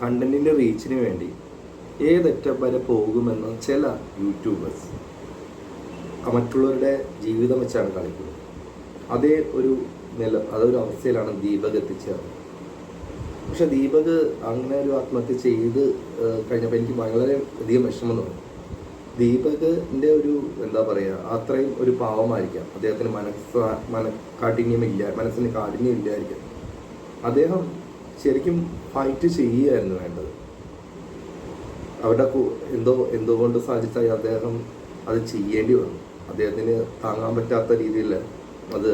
കണ്ടന്റിന്റെ റീച്ചിന് വേണ്ടി ഏതറ്റം വരെ പോകുമെന്ന് ചില യൂട്യൂബേഴ്സ് മറ്റുള്ളവരുടെ ജീവിതം വെച്ചാണ് കളിക്കുന്നത്. അതേ ഒരു നില അതൊരു അവസ്ഥയിലാണ് ദീപക് എത്തിച്ചേർന്നത്. പക്ഷെ ദീപക് അങ്ങനെ ഒരു ആത്മഹത്യ ചെയ്ത് കഴിഞ്ഞപ്പോൾ എനിക്ക് വളരെ അധികം വിഷമം തോന്നി. ദീപകിന്റെ ഒരു എന്താ പറയുക അത്രയും ഒരു പാവമായിരിക്കാം. അദ്ദേഹത്തിന് മനസ്സ മന കാഠിന്യമില്ല മനസ്സിന് കാഠിന്യം ഇല്ലായിരിക്കാം അദ്ദേഹം ശരിക്കും ഫൈറ്റ് ചെയ്യുകയായിരുന്നു വേണ്ടത്. അവരുടെ എന്തോ എന്തോ എന്തുകൊണ്ട് സാധിച്ചായി അദ്ദേഹം അത് ചെയ്യേണ്ടി വന്നു. അദ്ദേഹത്തിന് താങ്ങാൻ പറ്റാത്ത രീതിയിൽ അത്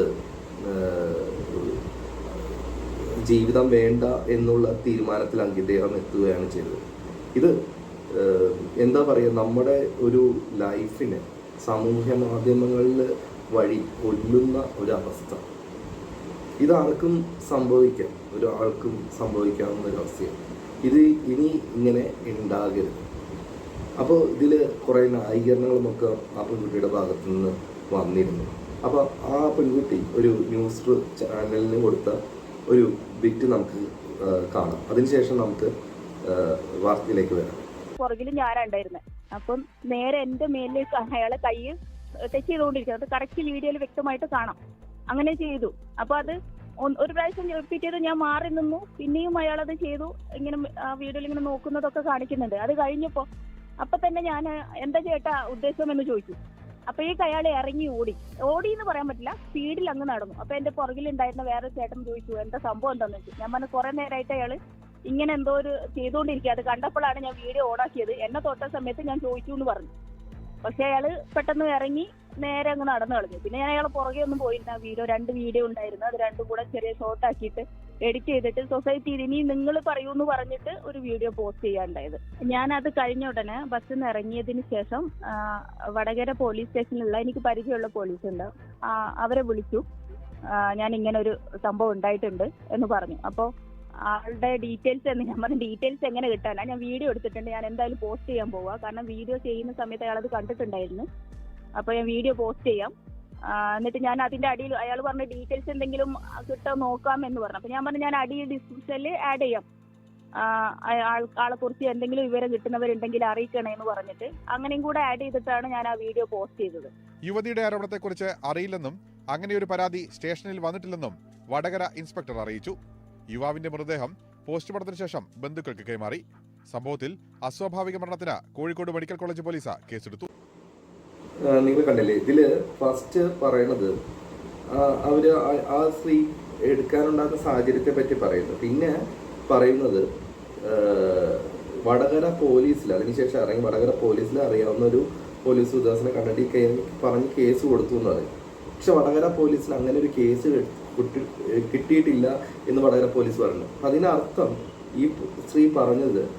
ജീവിതം വേണ്ട എന്നുള്ള തീരുമാനത്തിൽ അദ്ദേഹം എത്തുകയാണ് ചെയ്തത്. ഇത് എന്താ പറയുക നമ്മുടെ ഒരു ലൈഫിനെ സാമൂഹ്യ മാധ്യമങ്ങളിൽ വഴി കൊല്ലുന്ന ഒരു ഇതാർക്കും സംഭവിക്കാം ഒരാൾക്കും സംഭവിക്കാവുന്ന ഒരു അവസ്ഥയാണ്. ഇത് ഇനി ഇങ്ങനെ ഉണ്ടാകരുത് അപ്പോൾ ഇതിൽ കുറേ ന്യായീകരണങ്ങളുമൊക്കെ ആ പെൺകുട്ടിയുടെ ഭാഗത്തു നിന്ന് വന്നിരുന്നു. അപ്പോൾ ആ പെൺകുട്ടി ഒരു ന്യൂസ് ചാനലിന് കൊടുത്ത ഒരു ബിറ്റ് നമുക്ക് കാണാം. അതിനുശേഷം നമുക്ക് വാർത്തയിലേക്ക് വരാം. പുറകിൽ ഞാനുണ്ടായിരുന്നെ അപ്പം നേരെ എന്റെ മേലിലേക്ക് അയാളെ കൈ ടച്ച് ചെയ്തുകൊണ്ടിരിക്കുന്നത് കറക്റ്റ് വീഡിയോയിൽ വ്യക്തമായിട്ട് കാണാം. അങ്ങനെ ചെയ്തു. അപ്പൊ അത് ഒരു പ്രാവശ്യം റിപ്പീറ്റ് ചെയ്ത് ഞാൻ മാറി നിന്നു. പിന്നെയും അയാൾ അത് ചെയ്തു. ഇങ്ങനെ വീഡിയോയിൽ ഇങ്ങനെ നോക്കുന്നതൊക്കെ കാണിക്കുന്നുണ്ട്. അത് കഴിഞ്ഞപ്പോ അപ്പൊ തന്നെ ഞാൻ എന്താ ചേട്ടാ ഉദ്ദേശം എന്ന് ചോദിച്ചു. ഈ അയാൾ ഇറങ്ങി ഓടി. ഓടി എന്ന് പറയാൻ പറ്റില്ല. സ്പീഡിൽ അങ്ങ് നടന്നു. അപ്പൊ എന്റെ പുറകിലുണ്ടായിരുന്ന വേറെ ചേട്ടൻ ചോദിച്ചു എന്താ സംഭവം എന്താന്ന്? വെച്ചു ഞാൻ പറഞ്ഞു കുറെ നേരമായിട്ട് അയാൾ ഇങ്ങനെ എന്തോ ഒരു ചെയ്തുകൊണ്ടിരിക്കുക അത് കണ്ടപ്പോഴാണ് ഞാൻ വീഡിയോ ഓണാക്കിയത്. എന്നെ തൊട്ട സമയത്ത് ഞാൻ ചോദിച്ചു എന്ന് പറഞ്ഞു. പക്ഷെ അയാൾ പെട്ടെന്ന് ഇറങ്ങി നേരെ അങ്ങ് നടന്നു കളഞ്ഞു. പിന്നെ ഞാൻ അയാളെ പുറകെ ഒന്നും പോയില്ല വീഡിയോ രണ്ട് വീഡിയോ ഉണ്ടായിരുന്നു. അത് രണ്ടും കൂടെ ചെറിയ ഷോർട്ട് ആക്കിയിട്ട് എഡിറ്റ് ചെയ്തിട്ട് സൊസൈറ്റി ഇനി നിങ്ങൾ പറയൂ എന്ന് പറഞ്ഞിട്ട് ഒരു വീഡിയോ പോസ്റ്റ് ചെയ്യാണ്ടായത് ഞാൻ അത് കഴിഞ്ഞ ഉടനെ ബസ്സിൽ നിന്ന് ഇറങ്ങിയതിന് ശേഷം വടകര പോലീസ് സ്റ്റേഷനിലുള്ള എനിക്ക് പരിചയമുള്ള പോലീസ് ഉണ്ട്. അവരെ വിളിച്ചു. ഞാൻ ഇങ്ങനെ ഒരു സംഭവം ഉണ്ടായിട്ടുണ്ട് എന്ന് പറഞ്ഞു. അപ്പോൾ ആളുടെ ഡീറ്റെയിൽസ് എന്ന് ഞാൻ പറഞ്ഞു ഡീറ്റെയിൽസ് എങ്ങനെ കിട്ടാനാ? ഞാൻ വീഡിയോ എടുത്തിട്ടുണ്ട്. ഞാൻ എന്തായാലും പോസ്റ്റ് ചെയ്യാൻ പോവാ. കാരണം വീഡിയോ ചെയ്യുന്ന സമയത്ത് അയാൾ അത് കണ്ടിട്ടുണ്ടായിരുന്നു. അപ്പൊ ഞാൻ വീഡിയോ പോസ്റ്റ് ചെയ്യാം. എന്നിട്ട് ഞാൻ അതിന്റെ അടിയിൽ അയാൾ പറഞ്ഞ ഡീറ്റെയിൽസ് എന്തെങ്കിലും കിട്ടാൻ നോക്കാം എന്ന് പറഞ്ഞു. അപ്പൊ ഞാൻ പറഞ്ഞു ഞാൻ അടിയിൽ ഡിസ്ക്രിപ്ഷനിൽ ആഡ് ചെയ്യാം. ആളെ കുറിച്ച് എന്തെങ്കിലും വിവരം കിട്ടുന്നവരുണ്ടെങ്കിൽ അറിയിക്കണേ എന്ന് പറഞ്ഞിട്ട് അങ്ങനെയും കൂടെ ആഡ് ചെയ്തിട്ടാണ് ഞാൻ ആ വീഡിയോ പോസ്റ്റ് ചെയ്തത്. യുവതിയുടെ ആരോപണത്തെക്കുറിച്ച് അറിയില്ലെന്നും അങ്ങനെ ഒരു പരാതി സ്റ്റേഷനിൽ വന്നിട്ടില്ലെന്നും വടകര ഇൻസ്പെക്ടർ അറിയിച്ചു. യുവാവിന്റെ മൃതദേഹം പോസ്റ്റ്മോർട്ടത്തിന് ശേഷം ബന്ധുക്കൾക്ക് കൈമാറി. സംഭവത്തിൽ അസ്വാഭാവിക മരണത്തിന് കോഴിക്കോട് മെഡിക്കൽ കോളേജ് പോലീസ് കേസെടുത്തു. നിങ്ങൾ കണ്ടല്ലേ? ഇതിൽ ഫസ്റ്റ് പറയണത് അവർ ആ- സ്ത്രീ എടുക്കാനുണ്ടാകുന്ന സാഹചര്യത്തെ പറ്റി പറയുന്നു. പിന്നെ പറയുന്നത് വടകര പോലീസിൽ അതിനുശേഷം ഇറങ്ങി വടകര പോലീസിൽ അറിയാവുന്ന ഒരു പോലീസ് ഉദ്യോഗസ്ഥനെ കണ്ടിട്ട് ഈ കേ- പറഞ്ഞ് കേസ് കൊടുത്തു എന്ന് പറയും. പക്ഷെ വടകര പോലീസിൽ അങ്ങനെ ഒരു കേസ് കിട്ടി- കിട്ടിയിട്ടില്ല എന്ന് വടകര പോലീസ് പറഞ്ഞു. അതിനർത്ഥം ഈ സ്ത്രീ പറഞ്ഞത്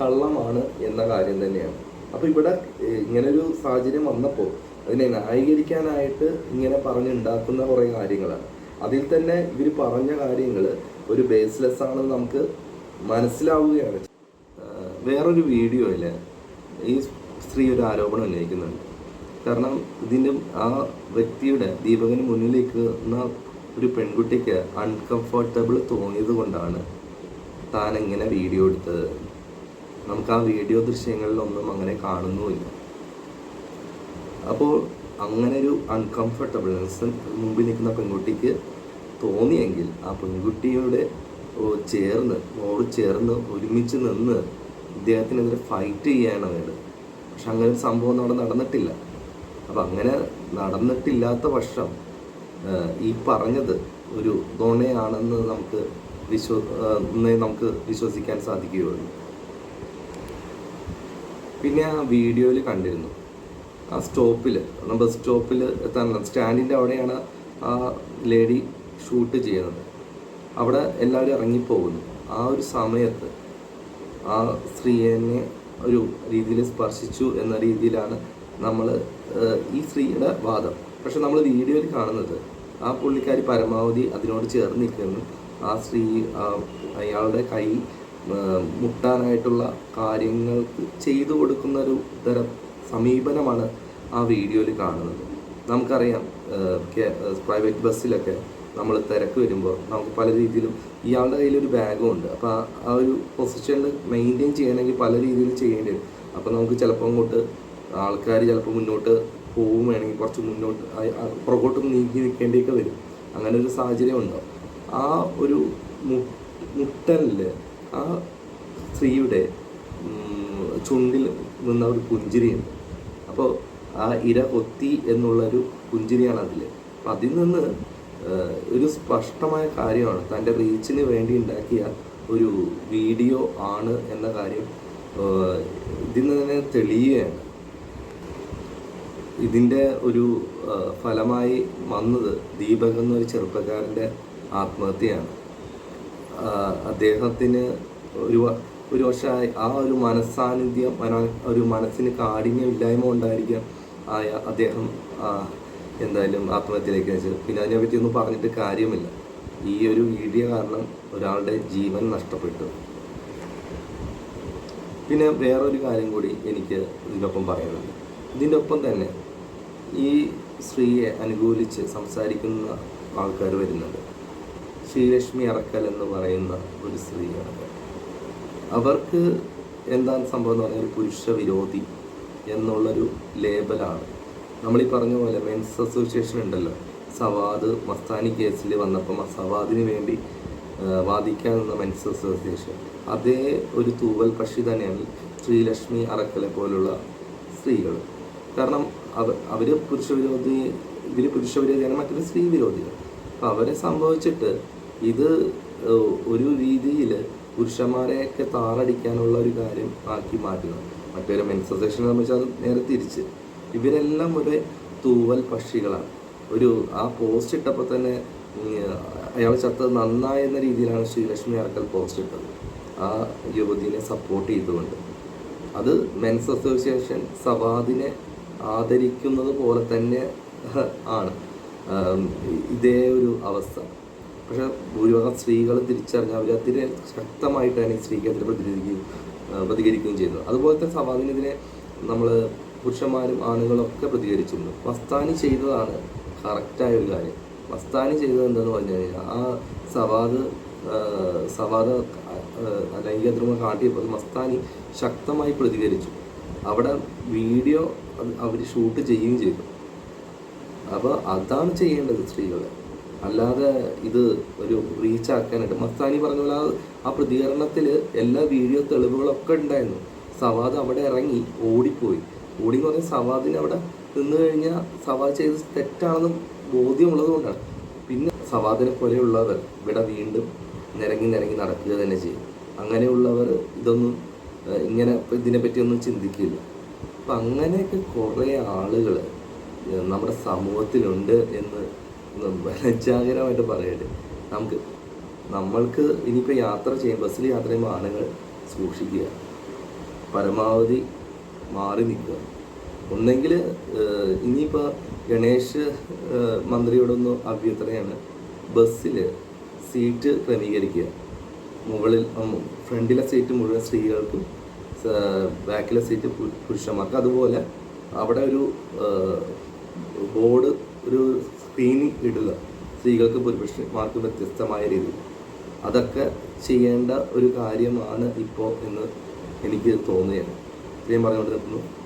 കള്ളമാണ് എന്ന കാര്യം തന്നെയാണ്. അപ്പൊ ഇവിടെ ഇങ്ങനൊരു സാഹചര്യം വന്നപ്പോൾ അതിനെ ന്യായീകരിക്കാനായിട്ട് ഇങ്ങനെ പറഞ്ഞുണ്ടാക്കുന്ന കുറെ കാര്യങ്ങളാണ്. അതിൽ തന്നെ ഇവർ പറഞ്ഞ കാര്യങ്ങൾ ഒരു ബേസ്ലെസ് ആണെന്ന് നമുക്ക് മനസ്സിലാവുകയാണ്. വേറൊരു വീഡിയോയിൽ ഈ സ്ത്രീ ഒരു ആരോപണം ഉന്നയിക്കുന്നുണ്ട്. കാരണം ഇതിന്റെ ആ വ്യക്തിയുടെ ദീപകന് മുന്നിലേക്ക് ഒരു പെൺകുട്ടിക്ക് അൺകംഫർട്ടബിൾ തോന്നിയത് കൊണ്ടാണ് താൻ എങ്ങനെ വീഡിയോ എടുത്തത്. നമുക്ക് ആ വീഡിയോ ദൃശ്യങ്ങളിലൊന്നും അങ്ങനെ കാണുന്നുമില്ല. അപ്പോൾ അങ്ങനെ ഒരു അൺകംഫർട്ടബിൾനെസ് മുമ്പിൽ നിൽക്കുന്ന പെൺകുട്ടിക്ക് തോന്നിയെങ്കിൽ ആ പെൺകുട്ടിയുടെ ചേർന്ന് ഓട് ചേർന്ന് ഒരുമിച്ച് നിന്ന് ഇദ്ദേഹത്തിനെതിരെ ഫൈറ്റ് ചെയ്യാണ് വേണ്ടത് പക്ഷെ അങ്ങനെ ഒരു സംഭവം അവിടെ നടന്നിട്ടില്ല. അപ്പം അങ്ങനെ നടന്നിട്ടില്ലാത്ത പക്ഷം ഈ പറഞ്ഞത് ഒരു നുണയാണെന്ന് നമുക്ക് വിശ്വ നമുക്ക് വിശ്വസിക്കാൻ സാധിക്കുകയുള്ളൂ. പിന്നെ ആ വീഡിയോയിൽ കണ്ടിരുന്നു. ആ സ്റ്റോപ്പിൽ ബസ് സ്റ്റോപ്പിൽ എത്താൻ സ്റ്റാൻഡിന്റെ അവിടെയാണ് ആ ലേഡി ഷൂട്ട് ചെയ്യുന്നത്. അവിടെ എല്ലാവരും ഇറങ്ങിപ്പോകുന്നു. ആ ഒരു സമയത്ത് ആ സ്ത്രീയെ ഒരു രീതിയിൽ സ്പർശിച്ചു എന്ന രീതിയിലാണ് നമ്മൾ ഈ സ്ത്രീയുടെ വാദം. പക്ഷെ നമ്മൾ വീഡിയോയിൽ കാണുന്നത് ആ പുള്ളിക്കാരി പരമാവധി അതിനോട് ചേർന്ന് നിൽക്കുന്നു ആ സ്ത്രീ അയാളുടെ കൈ മുട്ടാനായിട്ടുള്ള കാര്യങ്ങൾ ചെയ്തു കൊടുക്കുന്ന ഒരു തരം സമീപനമാണ് ആ വീഡിയോയിൽ കാണുന്നത്. നമുക്കറിയാം പ്രൈവറ്റ് ബസ്സിലൊക്കെ നമ്മൾ തിരക്ക് വരുമ്പോൾ നമുക്ക് പല രീതിയിലും ഇയാളുടെ കയ്യിൽ ഒരു ബാഗും ഉണ്ട്. അപ്പോൾ ആ ഒരു പൊസിഷനിൽ മെയിന്റെയിൻ ചെയ്യണമെങ്കിൽ പല രീതിയിൽ ചെയ്യേണ്ടി വരും. അപ്പോൾ നമുക്ക് ചിലപ്പോൾ അങ്ങോട്ട് ആൾക്കാർ ചിലപ്പോൾ മുന്നോട്ട് പോകും വേണമെങ്കിൽ കുറച്ച് മുന്നോട്ട് പുറകോട്ട് നീക്കി നിൽക്കേണ്ടിയൊക്കെ വരും. അങ്ങനെ ഒരു സാഹചര്യം ഉണ്ടാവും. ആ ഒരു മുട്ടലിൽ ആ സ്ത്രീയുടെ ചുണ്ടിൽ നിന്ന ഒരു പുഞ്ചിരിയുണ്ട്. അപ്പോൾ ആ ഇര കൊത്തി എന്നുള്ളൊരു പുഞ്ചിരിയാണ് അതിൽ അപ്പം അതിൽ നിന്ന് ഒരു സ്പഷ്ടമായ കാര്യമാണ്. തന്റെ റീച്ചിന് വേണ്ടി ഉണ്ടാക്കിയ ഒരു വീഡിയോ ആണ് എന്ന കാര്യം ഇതിൽ നിന്ന് തന്നെ തെളിയുകയാണ്. ഇതിന്റെ ഒരു ഫലമായി വന്നത് ദീപക് എന്നൊരു ചെറുപ്പക്കാരന്റെ ആത്മഹത്യയാണ്. അദ്ദേഹത്തിന് ഒരു ഒരു വർഷമായി ആ ഒരു മനസ്സാന്നിധ്യം മന- ഒരു മനസ്സിന് കാഠിന്യമില്ലായ്മ ഉണ്ടായിരിക്കാം ആയ അദ്ദേഹം എന്തായാലും ആത്മഹത്യയിലേക്ക് അയച്ചത് പിന്നെ അതിനെപ്പറ്റി ഒന്നും പറഞ്ഞിട്ട് കാര്യമില്ല. ഈ ഒരു വീഡിയോ കാരണം ഒരാളുടെ ജീവൻ നഷ്ടപ്പെട്ടു. പിന്നെ വേറൊരു കാര്യം കൂടി എനിക്ക് ഇതിനൊപ്പം പറയാനുണ്ട്. ഇതിന്റെ ഒപ്പം തന്നെ ഈ സ്ത്രീയെ അനുകൂലിച്ച് സംസാരിക്കുന്ന ആൾക്കാർ വരുന്നുണ്ട്. ശ്രീലക്ഷ്മി അറക്കൽ എന്ന് പറയുന്ന ഒരു സ്ത്രീയാണ് അവർക്ക് എന്താണ് സംഭവം എന്ന് പറഞ്ഞാൽ പുരുഷ വിരോധി എന്നുള്ളൊരു ലേബലാണ്. നമ്മളീ പറഞ്ഞ പോലെ മെൻസ് അസോസിയേഷൻ ഉണ്ടല്ലോ. സവാദ് മസ്താനി കേസിൽ വന്നപ്പം സവാദിന് വേണ്ടി വാദിക്കാൻ നിന്ന മെൻസ് അസോസിയേഷൻ അതേ ഒരു തൂവൽ പക്ഷി തന്നെയാണ് ശ്രീലക്ഷ്മി അറക്കലെ പോലുള്ള സ്ത്രീകൾ കാരണം അവ അവർ പുരുഷ വിരോധി ഇവർ പുരുഷ വിരോധിയാണ് മറ്റൊരു സ്ത്രീ വിരോധികൾ അപ്പം അവരെ സംഭവിച്ചിട്ട് ഇത് ഒരു രീതിയിൽ പുരുഷന്മാരെയൊക്കെ താറടിക്കാനുള്ള ഒരു കാര്യം ആക്കി മാറ്റുന്നു മറ്റൊരു മെൻസ് അസോസിയേഷനെ സംബന്ധിച്ച് നേരെ തിരിച്ച്. ഇവരെല്ലാം ഒരു തൂവൽ പക്ഷികളാണ്. ഒരു ആ പോസ്റ്റ് ഇട്ടപ്പോൾ തന്നെ അയാൾ ചത്തത് നന്നായി എന്ന രീതിയിലാണ് ശ്രീലക്ഷ്മി അറക്കൽ പോസ്റ്റ് ഇട്ടത്. ആ യുവതിനെ സപ്പോർട്ട് ചെയ്തുകൊണ്ട്. അത് മെൻസ് അസോസിയേഷൻ സവാദിനെ ആദരിക്കുന്നത് പോലെ തന്നെ ആണ്. ഇതേ ഒരു അവസ്ഥ. പക്ഷെ ഭൂരിഭാഗം സ്ത്രീകൾ തിരിച്ചറിഞ്ഞ് അവർ അതിനെ ശക്തമായിട്ട് തന്നെ സ്ത്രീക്കെതിരെ പ്രതികരിക്കുകയും പ്രതികരിക്കുകയും ചെയ്യുന്നത് അതുപോലത്തെ സവാദിനെതിരെ നമ്മൾ പുരുഷന്മാരും ആണുങ്ങളും ഒക്കെ പ്രതികരിച്ചിരുന്നു. മസ്താനി ചെയ്തതാണ് കറക്റ്റായ ഒരു കാര്യം. മസ്താനി ചെയ്തത് എന്താണെന്ന് പറഞ്ഞു കഴിഞ്ഞാൽ ആ സവാദ് സവാദ ലൈംഗിക കാട്ടിയപ്പോൾ മസ്താനി ശക്തമായി പ്രതികരിച്ചു. അവിടെ വീഡിയോ അവർ ഷൂട്ട് ചെയ്യുകയും ചെയ്തു. അപ്പോൾ അതാണ് ചെയ്യേണ്ടത് സ്ത്രീകളെ. അല്ലാതെ ഇത് ഒരു റീച്ച് ആക്കാനായിട്ട്. മസ്താനി പറഞ്ഞ പോലെ ആ- പ്രതികരണത്തിൽ എല്ലാ വീഡിയോ തെളിവുകളൊക്കെ ഉണ്ടായിരുന്നു. സവാദ് അവിടെ ഇറങ്ങി ഓടിപ്പോയി. ഓടി എന്ന് പറഞ്ഞാൽ സവാദിന് അവിടെ നിന്ന് കഴിഞ്ഞാൽ സവാദ് ചെയ്ത് തെറ്റാണെന്ന് ബോധ്യമുള്ളത് കൊണ്ടാണ്. പിന്നെ സവാദിനെ പോലെയുള്ളവർ ഇവിടെ വീണ്ടും നിരങ്ങി നിരങ്ങി നടക്കുക തന്നെ ചെയ്യും. അങ്ങനെയുള്ളവർ ഇതൊന്നും ഇങ്ങനെ ഇതിനെപ്പറ്റി ഒന്നും ചിന്തിക്കില്ല. അപ്പം അങ്ങനെയൊക്കെ കുറേ ആളുകൾ നമ്മുടെ സമൂഹത്തിലുണ്ട് എന്ന് ലജ്ജാകരമായിട്ട് പറയട്ടെ. നമുക്ക് നമ്മൾക്ക് ഇനിയിപ്പോൾ യാത്ര ചെയ്യും ബസ്സിൽ യാത്ര ചെയ്യുമ്പോൾ ആണുങ്ങൾ സൂക്ഷിക്കുക. പരമാവധി മാറി നിൽക്കുക. ഒന്നെങ്കിൽ ഇനിയിപ്പോൾ ഗണേഷ് മന്ത്രിയോടൊന്ന് അഭ്യർത്ഥനയാണ്. ബസ്സിൽ സീറ്റ് ക്രമീകരിക്കുക. മുകളിൽ ഫ്രണ്ടിലെ സീറ്റ് മുഴുവൻ സ്ത്രീകൾക്കും ബാക്കിലെ സീറ്റ് പുരുഷന്മാർക്ക്. അതുപോലെ അവിടെ ഒരു ബോർഡ് ഒരു സ്ക്രീനിങ് ഇടുക. സ്ത്രീകൾക്ക് പുരുഷന്മാർക്ക് വ്യത്യസ്തമായ രീതി അതൊക്കെ ചെയ്യേണ്ട ഒരു കാര്യമാണ് ഇപ്പോൾ എന്ന് എനിക്ക് തോന്നുകയാണ് ഇത്രയും പറഞ്ഞുകൊണ്ട് നിൽക്കുന്നു Goodbye.